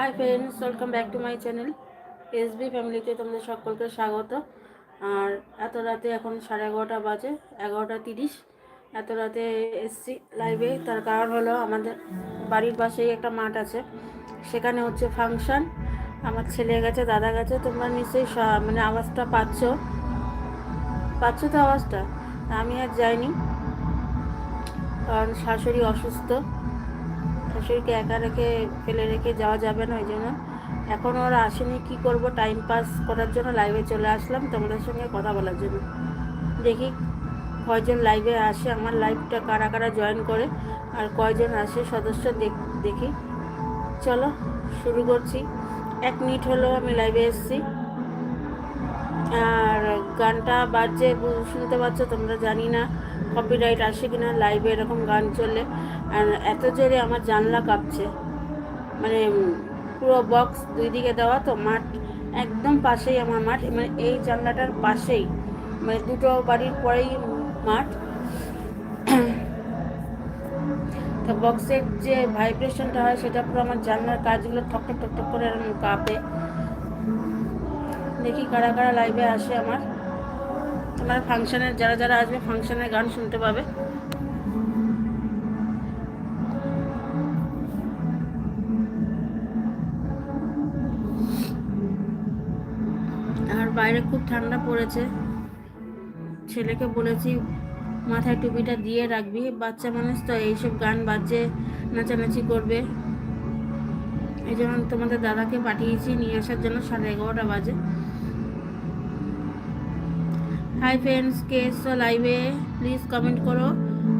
Hi friends welcome back to my channel SB ফ্যামিলিতে তোমাদের সকলকে স্বাগত। আর এত রাতে এখন সাড়ে এগারোটা বাজে, এগারোটা তিরিশ। এত রাতে এসছি লাইভে তার কারণ হলো আমাদের বাড়ির পাশেই একটা মাঠ আছে। সেখানে হচ্ছে ফাংশন আমার ছেলে গেছে, দাদা গেছে, তোমরা নিশ্চয়ই মানে আওয়াজটা পাচ্ছ। পাচ্ছ তো আওয়াজটা? আমি আর যাইনি। কারণ শাশুড়ি অসুস্থ। শাশুড়িকে একা রেখে, ফেলে রেখে যাওয়া যাবে না ওই জন্য। এখন ওরা আসেনি, কি করব? টাইম পাস করার জন্য লাইভে চলে আসলাম তোমাদের সঙ্গে কথা বলার জন্য। দেখি কয়জন লাইভে আসে, আমার লাইভটা কারা কারা জয়েন করে, আর কয়জন আসে সদস্য দেখ- চলো, শুরু করছি। এক মিনিট হলো আমি লাইভে এসেছি। আর গানটা বাজছে শুনতে পাচ্ছ, তোমরা জানি না। কপিরাইট আসে কিনা লাইভে এরকম গান চললে আর এত জোরে আমার জানলা কাঁপছে। মানে পুরো বক্স দুই দিকে দেওয়া, তো মাঠ একদম পাশেই আমার মাঠ মানে এই জানলাটার পাশেই মানে দুটো বাড়ির পরেই মাঠ। তো বক্সের যে ভাইব্রেশনটা হয়, সেটা পুরো আমার জানলার কাজগুলো ঠক ঠক ঠক করে এরকম কাঁপে। দেখি কারা কারা লাইভে আসে আমার। তোমার ফাংশনের, যারা যারা আসবে ফাংশনের গান শুনতে পাবে। আর বাইরে খুব ঠান্ডা পড়েছে। ছেলেকে বলেছি, মাথায় টুপিটা দিয়ে রাখবি। বাচ্চা মানুষ তো, এইসব গান বাজে, নাচানাচি করবে। এই জন্য তোমাদের দাদাকে পাঠিয়েছি, নিয়ে আসার জন্য সাড়ে এগারোটা বাজে। হাই ফ্রেন্ডস কে এসছো লাইভে প্লিজ কমেন্ট করো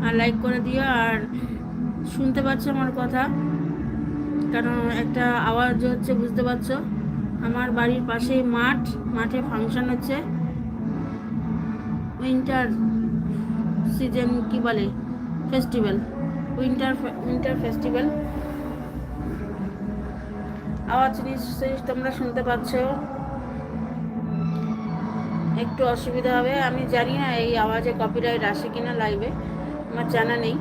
আর লাইক করে দিও আর শুনতে পাচ্ছ আমার কথা। কারণ একটা আওয়াজ হচ্ছে, বুঝতে পারছ? আমার বাড়ির পাশেই মাঠ, মাঠে ফাংশন হচ্ছে। উইন্টার সিজন কি বলে? ফেস্টিভ্যাল উইন্টার উইন্টার ফেস্টিভ্যাল আওয়াজ নিশ্চয়ই তোমরা শুনতে পাচ্ছ। একটু অসুবিধা হবে। আমি জানি না এই আওয়াজে কপিরাইট আসে কিনা লাইভে আমার জানা নেই।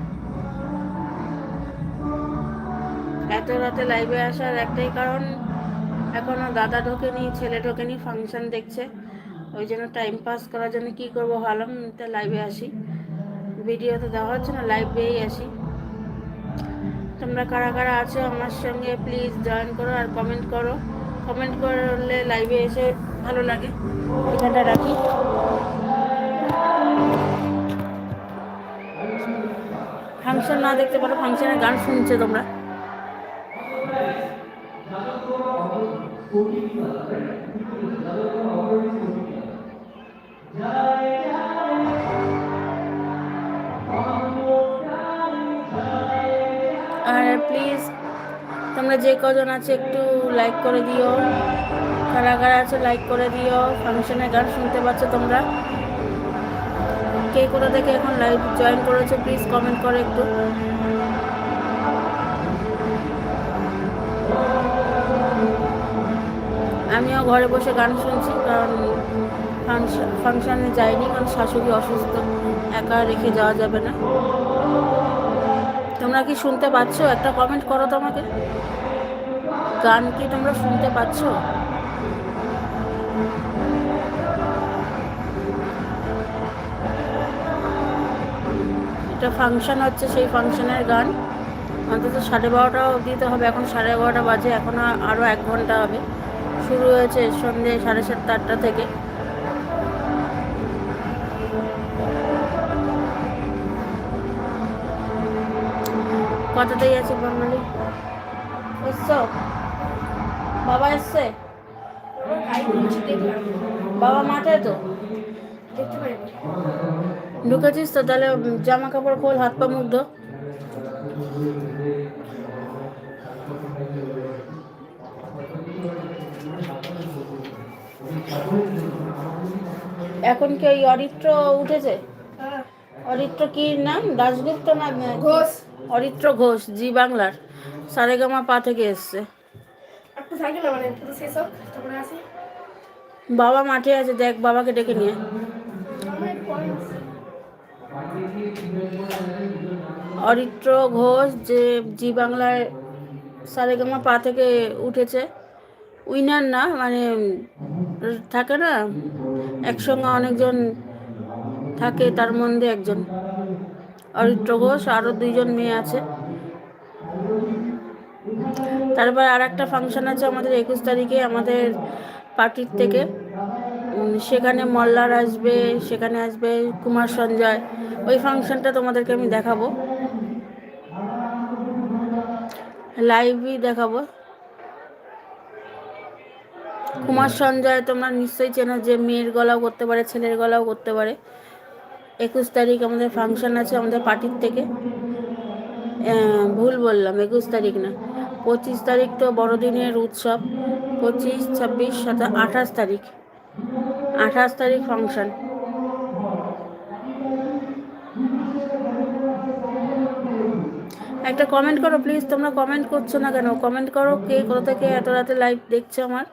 এত রাতে লাইভে আসার একটাই কারণ এখনও দাদা ঢোকেনি, ছেলে ঢোকেনি ফাংশন দেখছে। ওই জন্য টাইম পাস করার জন্য কী করব ভাবলাম, তা লাইভে আসি। ভিডিও তো দেওয়া হচ্ছে না লাইভেই আসি। তোমরা কারা কারা আছো আমার সঙ্গে প্লিজ জয়েন করো আর কমেন্ট করো। কমেন্ট করলে লাইভে এসে ভালো লাগে। এখানটা রাখি। ফাংশন না দেখতে পারো ফাংশনের গান শুনছো তোমরা। আর প্লিজ তোমরা যে কজন আছে একটু লাইক করে দিও। কারা কারা আছে লাইক করে দিও। ফাংশনে গান শুনতে পাচ্ছ তোমরা? কে কোথা থেকে এখন লাইভ জয়েন করেছ প্লিজ কমেন্ট করো একটু। আমিও ঘরে বসে গান শুনছি, কারণ ফাংশন যাইনি, কারণ শাশুড়ি অসুস্থ, একা রেখে যাওয়া যাবে না। তোমরা কি শুনতে পাচ্ছ? একটা কমেন্ট করো তোমাকে গান কি তোমরা শুনতে পাচ্ছ? এটা ফাংশন হচ্ছে, সেই ফাংশনের গান। অন্তত সাড়ে বারোটা অবধি তো হবে, এখন সাড়ে এগারোটা বাজে, এখন আরও এক ঘণ্টা হবে। শুরু হয়েছে সন্ধ্যে সাড়ে সাতটা আটটা থেকে। কতটাই আছে বাঙালি এসছো বাবা এসছে? বাবা মাঠে তো? ঢুকেছিস তো? তাহলে জামা কাপড় খোল হাত পা মুখ ধো। এখন কি ওই অরিত্র উঠেছে? অরিত্র কি নাম? দাশগুপ্ত না ঘোষ। অরিত্র ঘোষ জি বাংলার। সারেগামা পা থেকে এসছে। মানে বাবা মাঠে আছে, দেখ বাবাকে ডেকে নিয়ে। অরিত্র ঘোষ, যে জি বাংলায় সারেগামা পা থেকে উঠেছে, উইনার না মানে থাকে না, একসঙ্গে অনেকজন থাকে, তার মধ্যে একজন। অরিত্র ঘোষ আরও দুইজন মেয়ে আছে। তারপর আর একটা ফাংশন আছে আমাদের একুশ তারিখে আমাদের পার্টির থেকে। সেখানে মল্লার আসবে, সেখানে আসবে কুমার সঞ্জয়। ওই ফাংশনটা তোমাদেরকে আমি দেখাবো। লাইভই দেখাবো। কুমার সঞ্জয় তোমরা নিশ্চয়ই চেনো যে মেয়ের গলাও করতে পারে, ছেলের গলাও করতে পারে। একুশ তারিখ আমাদের ফাংশন আছে আমাদের পার্টির থেকে। ভুল বললাম, একুশ তারিখ না। পঁচিশ তারিখ তো বড়দিনের উৎসব, পঁচিশ, ছাব্বিশ সাতা আঠাশ তারিখ। আঠাশ তারিখ ফাংশন। একটা কমেন্ট করো প্লিজ তোমরা কমেন্ট করছ না কেন? কমেন্ট করো কে কোথা থেকে এত রাতে লাইভ দেখছ আমার?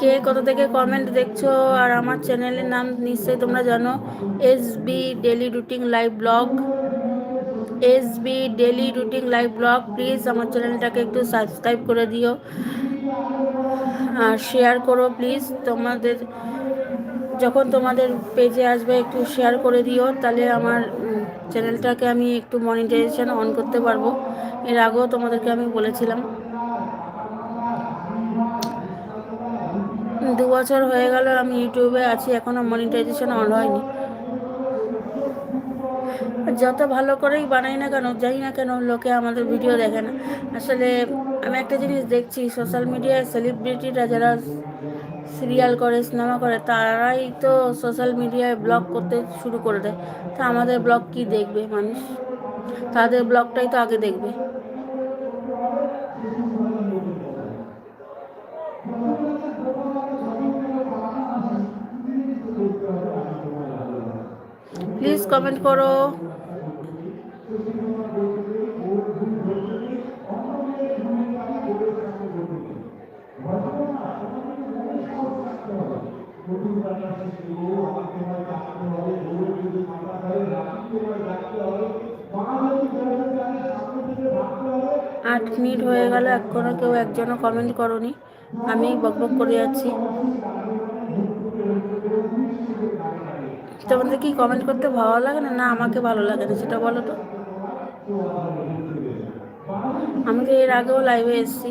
কে কোথা থেকে কমেন্ট দেখছ আর আমার চ্যানেলের নাম নিশ্চয়ই তোমরা জানো। S B daily routine live blog S B daily routine live blog please আমার চ্যানেলটাকে একটু সাবস্ক্রাইব করে দিও। আর শেয়ার করো প্লিজ তোমাদের, যখন তোমাদের পেজে আসবে একটু শেয়ার করে দিও, তাহলে আমার চ্যানেলটাকে আমি একটু মনিটাইজেশন অন করতে পারব। এর আগেও তোমাদেরকে আমি বলেছিলাম। দু বছর হয়ে গেল, আমি ইউটিউবে আছি এখনও মনিটাইজেশন অন হয়নি। যত ভালো করেই বানাই না কেন জানি না কেন, লোকে আমাদের ভিডিও দেখে না। আসলে আমি একটা জিনিস দেখছি সোশ্যাল মিডিয়ায় সেলিব্রিটিরা যারা সিরিয়াল করে সিনেমা করে, তারাই তো সোশ্যাল মিডিয়ায় ব্লগ করতে শুরু করে দেয়। তা আমাদের ব্লগ কি দেখবে মানুষ? তাদের ব্লগটাই তো আগে দেখবে। প্লিজ কমেন্ট করো। আট মিনিট হয়ে গেল, এখনও কেউ একজনও কমেন্ট করনি। আমি বকবক করে যাচ্ছি। তোমাদের কি কমেন্ট করতে ভালো লাগে না? না, আমাকে ভালো লাগে না, সেটা বলো তো। আমি তো এর আগেও লাইভে এসেছি।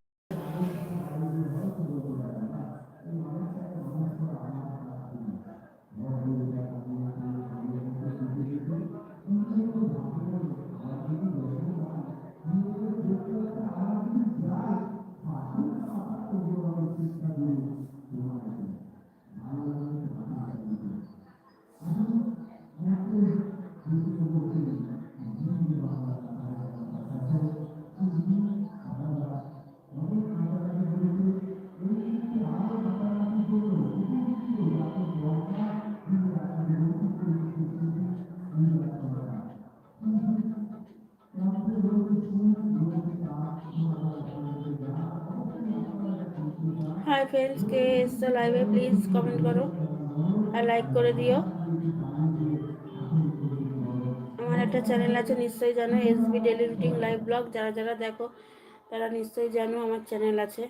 ফ্রেন্ডস কে এসছো লাইভে প্লিজ কমেন্ট করো আর লাইক করে দিও। আমার একটা চ্যানেল আছে, নিশ্চয়ই জানো SB daily routine live blog যারা যারা দেখো, তারা নিশ্চয়ই জানো আমার চ্যানেল আছে।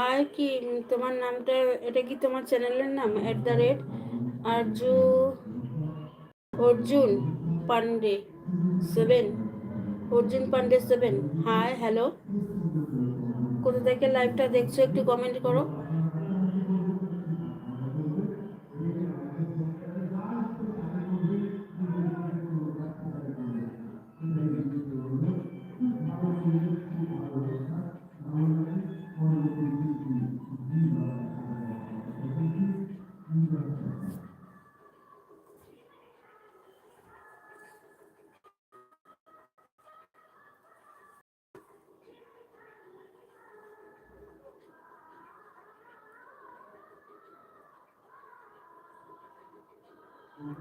হাই কি তোমার নামটা, এটা কি তোমার চ্যানেলের নাম? At the rate Arzoo Arjun Pandey seven Arjun Pandey seven hi hello কোথা থেকে লাইভটা দেখছ একটু কমেন্ট করো। কমেন্ট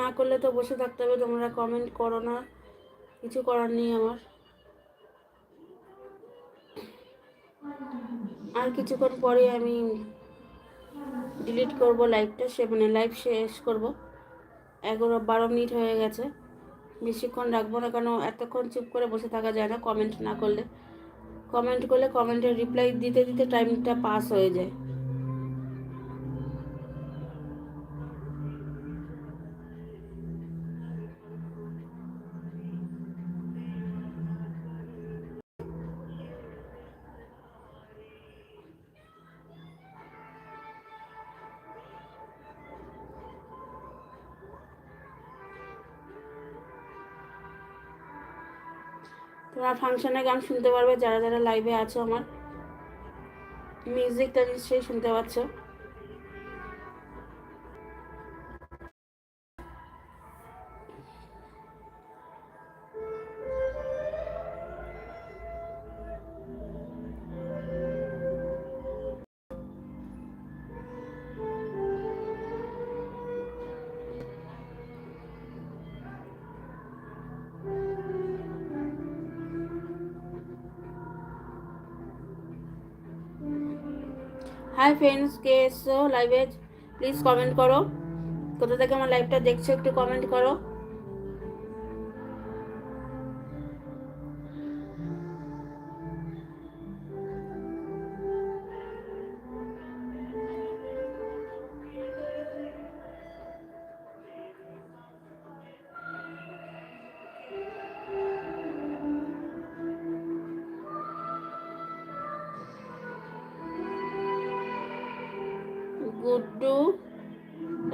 না করলে তো বসে থাকতে হবে, তোমরা কমেন্ট করো না। কিছু করার নেই আমার। আর কিছুক্ষণ পরে আমি ডিলিট করব লাইভটা সে মানে লাইভ শেষ করব। এগারো বারো মিনিট হয়ে গেছে। বেশিক্ষণ রাখব না, কেন এতক্ষণ চুপ করে বসে থাকা যায় না কমেন্ট না করলে। কমেন্ট করলে কমেন্টের রিপ্লাই দিতে দিতে টাইমটা পাস হয়ে যায়। ফাংশনে গান শুনতে পারবে যারা যারা লাইভে আছো আমার। মিউজিকটা নিশ্চয়ই শুনতে পাচ্ছ। হাই ফ্রেন্ডস কে এসছো লাইভে প্লিজ কমেন্ট করো। কোথা থেকে আমার লাইভটা দেখছ একটু কমেন্ট করো।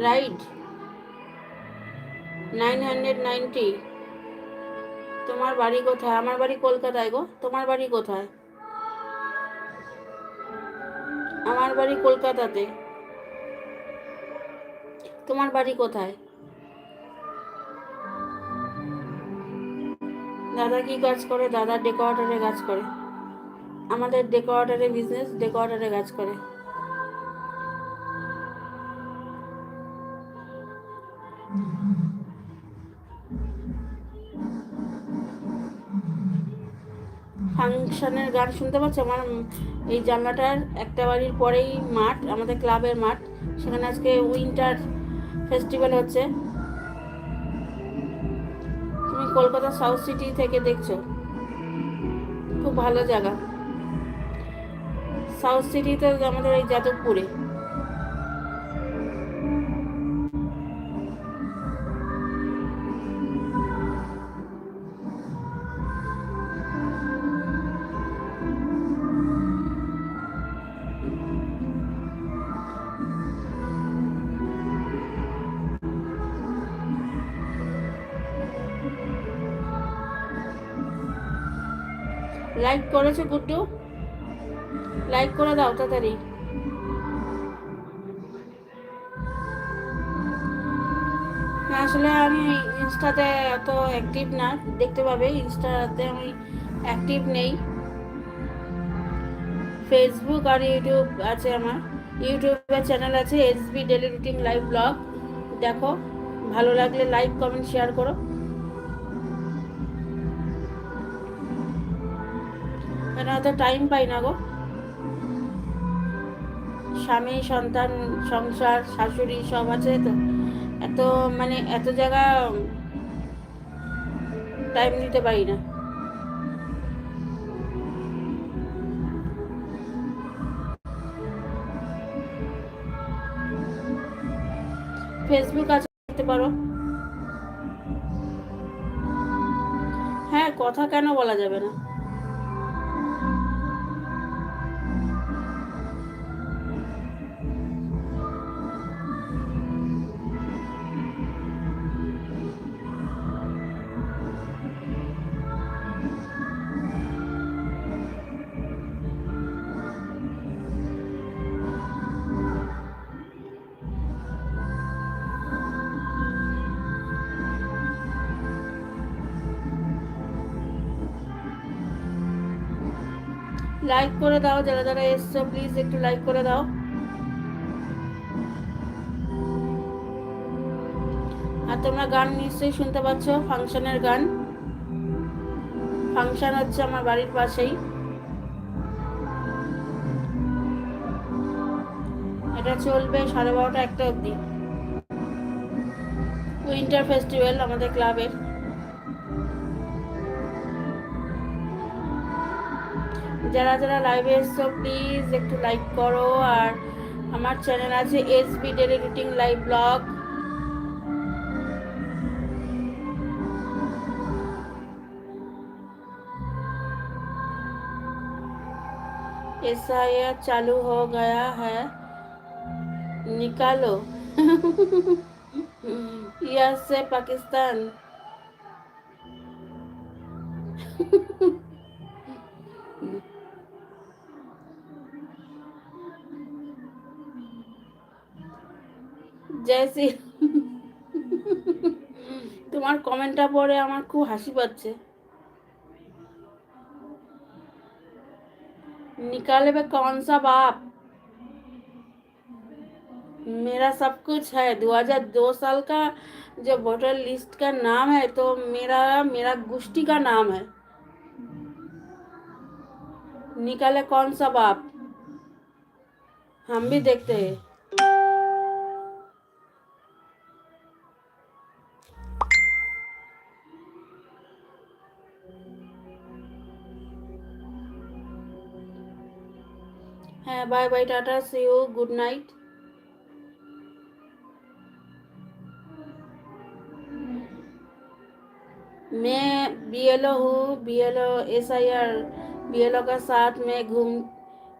Ride nine hundred ninety. তোমার বাড়ি কোথায়? আমার বাড়ি কলকাতায় গো। তোমার বাড়ি কোথায়? আমার বাড়ি কলকাতাতে। তোমার বাড়ি কোথায়? দাদা কি কাজ করে? দাদা ডেকোরেটরে কাজ করে। আমাদের ডেকোরেটরে বিজনেস ডেকোরেটরে কাজ করে। ফাংশনের গান শুনতে পাচ্ছ? আমার এই জানলাটার একটা বাড়ির পরেই মাঠ, আমাদের ক্লাবের মাঠ। সেখানে আজকে উইন্টার ফেস্টিভ্যাল হচ্ছে। তুমি কলকাতা সাউথ সিটি থেকে দেখছ। খুব ভালো জায়গা। সাউথ সিটিতে আমাদের এই যাদবপুরে। লাইক করেছ গুড্ডু? লাইক করে দাও তাড়াতাড়ি। আসলে আমি ইনস্টাতে এত অ্যাক্টিভ না, দেখতে পাবে, ইনস্টাতে আমি অ্যাক্টিভ নেই। ফেসবুক আর ইউটিউব আছে আমার। ইউটিউবে চ্যানেল আছে SB daily routine live blog দেখো, ভালো লাগলে লাইক কমেন্ট শেয়ার করো। অত টাইম পাই না গো। স্বামী, সন্তান, সংসার, শাশুড়ি সব আছে তো। এত মানে এত জায়গা টাইম দিতে পারি না। ফেসবুক আছে পারো। হ্যাঁ কথা কেন বলা যাবে না? লাইক করে দাও, যারা যারা এসছো প্লিজ একটু লাইক করে দাও। আর তোমরা গান নিশ্চয়ই শুনতে পাচ্ছ, ফাংশনের গান। ফাংশন হচ্ছে আমার বাড়ির পাশেই। এটা চলবে সাড়ে বারোটা একটা অবধি। উইন্টার ফেস্টিভ্যাল আমাদের ক্লাবের। যারা যারা লাইভে এসছো প্লিজ একটু লাইক করো আর আমার চ্যানেল আছে S B daily routine live blog S I R चालू हो गया है निकालो यहाँ से पाकिस्तान জয়সি তোমার কমেন্টটা পড়ে আমার খুব হাসি পাচ্ছে निकाले में कौन सा बाप मेरा सब कुछ है 2002 साल का जो वोटर लिस्ट का नाम है तो मेरा मेरा गोष्ठी का नाम है निकाले कौन सा बाप हम भी देखते हैं bye bye tata see you good night मैं बीएलओ हूँ B L O S I R B L O का साथ में घूम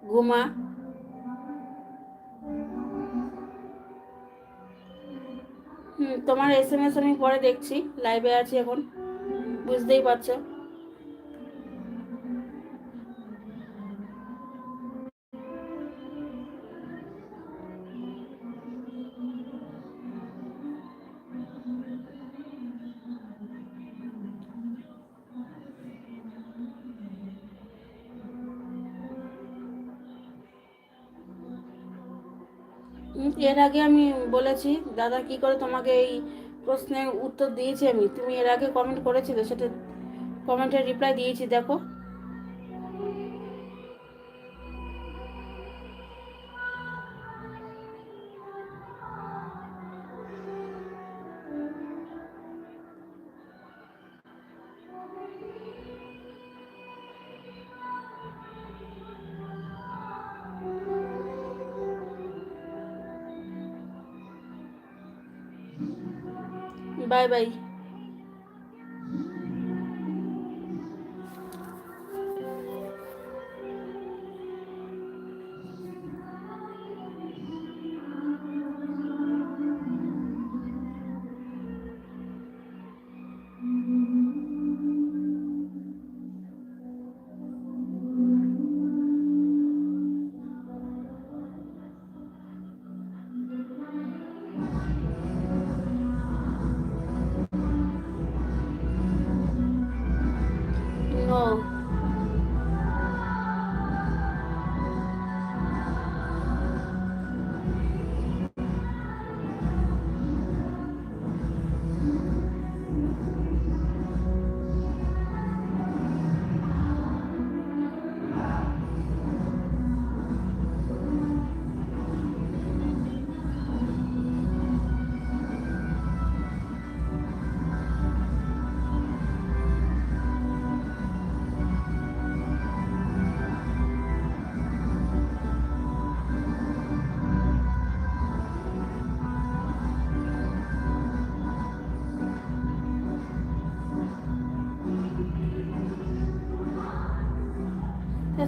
घूमा হুম তোমার এস এম এস আমি পরে দেখছি লাইভে আছি এখন বুঝতেই পারছো এর আগে আমি বলেছি, দাদা কি করে তোমাকে এই প্রশ্নের উত্তর দিয়েছি আমি? তুমি এর আগে কমেন্ট করেছিলে, সেটা কমেন্টের রিপ্লাই দিয়েছি, দেখো। বাই বাই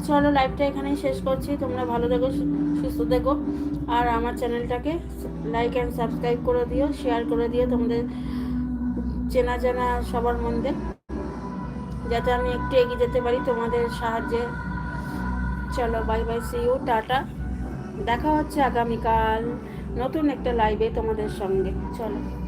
চলো লাইভটা এখানেই শেষ করছি। তোমরা ভালো সু- সুস্থ থেকো। আর আমার চ্যানেলটাকে লাইক অ্যান্ড সাবস্ক্রাইব করে দিও শেয়ার করে দিও তোমাদের চেনা জানা সবার মধ্যে। যাতে আমি একটু এগিয়ে যেতে পারি তোমাদের সাহায্যে। চলো bye bye see you tata. দেখা হচ্ছে আগামীকাল নতুন একটা লাইভে তোমাদের সঙ্গে। চলো।